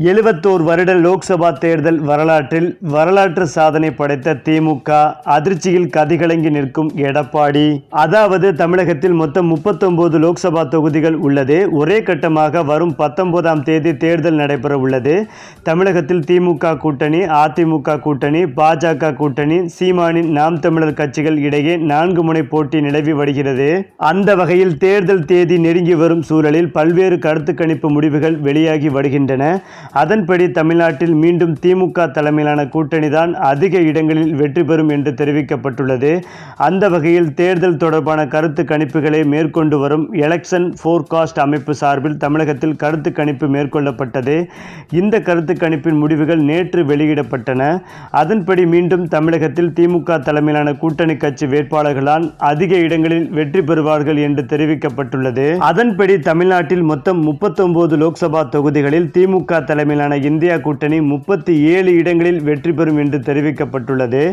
எழுபத்தோரு வருட லோக்சபா தேர்தல் வரலாற்றில் வரலாற்று சாதனை படைத்த திமுக அதிர்ச்சியில் கதிகலங்கி நிற்கும் எடப்பாடி. அதாவது தமிழகத்தில் மொத்தம் முப்பத்தொன்பது லோக்சபா தொகுதிகள் உள்ளது. ஒரே கட்டமாக வரும் பத்தொன்பதாம் தேதி தேர்தல் நடைபெற உள்ளது. தமிழகத்தில் திமுக கூட்டணி அதிமுக கூட்டணி பாஜக கூட்டணி சீமானின் நாம் தமிழர் கட்சிகள் இடையே நான்கு முனை போட்டி நிலவி வருகிறது. அந்த வகையில் தேர்தல் தேதி நெருங்கி வரும் சூழலில் பல்வேறு கருத்து கணிப்பு முடிவுகள் வெளியாகி வருகின்றன. அதன்படி தமிழ்நாட்டில் மீண்டும் திமுக தலைமையிலான கூட்டணிதான் அதிக இடங்களில் வெற்றி பெறும் என்று தெரிவிக்கப்பட்டுள்ளது. அந்த வகையில் தேர்தல் தொடர்பான கருத்து கணிப்புகளை மேற்கொண்டு வரும் எலெக்ஷன் ஃபோர்காஸ்ட் அமைப்பு சார்பில் தமிழகத்தில் கருத்து கணிப்பு மேற்கொள்ளப்பட்டது. இந்த கருத்து கணிப்பின் முடிவுகள் நேற்று வெளியிடப்பட்டன. அதன்படி மீண்டும் தமிழகத்தில் திமுக தலைமையிலான கூட்டணி கட்சி வேட்பாளர்களால் அதிக இடங்களில் வெற்றி பெறுவார்கள் என்று தெரிவிக்கப்பட்டுள்ளது. அதன்படி தமிழ்நாட்டில் மொத்தம் முப்பத்தொன்பது லோக்சபா தொகுதிகளில் திமுக தலைமையிலான இந்தியா கூட்டணி முப்பத்தி ஏழு இடங்களில் வெற்றி பெறும் என்று தெரிவிக்கப்பட்டுள்ளது.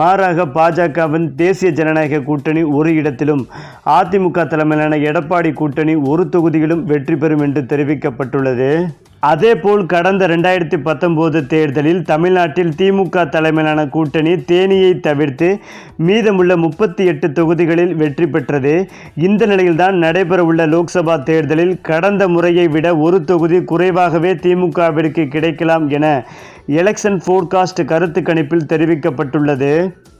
மாறாக பாஜகவின் தேசிய ஜனநாயக கூட்டணி ஒரு இடத்திலும் அதிமுக தலைமையிலான எடப்பாடி கூட்டணி ஒரு தொகுதியிலும் வெற்றி பெறும் என்று தெரிவிக்கப்பட்டுள்ளது. அதேபோல் கடந்த ரெண்டாயிரத்தி பத்தொம்போது தேர்தலில் தமிழ்நாட்டில் திமுக தலைமையிலான கூட்டணி தேனியை தவிர்த்து மீதமுள்ள முப்பத்தி எட்டு தொகுதிகளில் வெற்றி பெற்றது. இந்த நிலையில்தான் நடைபெறவுள்ள லோக்சபா தேர்தலில் கடந்த முறையை விட ஒரு தொகுதி குறைவாகவே திமுகவிற்கு கிடைக்கலாம் என எலெக்ஷன் ஃபோர்காஸ்ட் கருத்து கணிப்பில் தெரிவிக்கப்பட்டுள்ளது.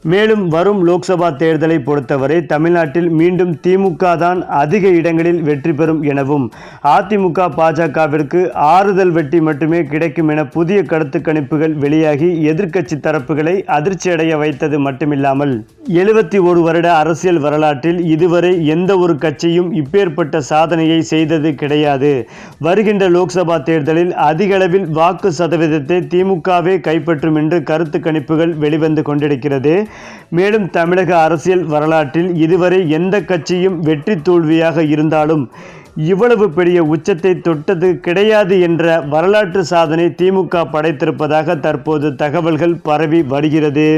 மேலும் வரும் லோக்சபா தேர்தலை பொறுத்தவரை தமிழ்நாட்டில் மீண்டும் திமுக தான் அதிக இடங்களில் வெற்றி பெறும் எனவும் அதிமுக பாஜகவிற்கு ஆறுதல் வெட்டி மட்டுமே கிடைக்கும் என புதிய கருத்து கணிப்புகள் வெளியாகி எதிர்க்கட்சி தரப்புகளை அதிர்ச்சியடைய வைத்தது மட்டுமில்லாமல் எழுபத்தி ஒரு வருட அரசியல் வரலாற்றில் இதுவரை எந்த ஒரு கட்சியும் இப்பேற்பட்ட சாதனையை செய்தது கிடையாது. வருகின்ற லோக்சபா தேர்தலில் அதிகளவில் வாக்கு சதவீதத்தை திமுகவே கைப்பற்றும் என்று கருத்து கணிப்புகள் வெளிவந்து கொண்டிருக்கிறது. மேலும் தமிழக அரசியல் வரலாற்றில் இதுவரை எந்த கட்சியும் வெற்றி தோல்வியாக இருந்தாலும் இவ்வளவு பெரிய உச்சத்தை தொட்டது கிடையாது என்ற வரலாற்று சாதனை திமுக படைத்திருப்பதாக தற்போது தகவல்கள் பரவி வருகிறது.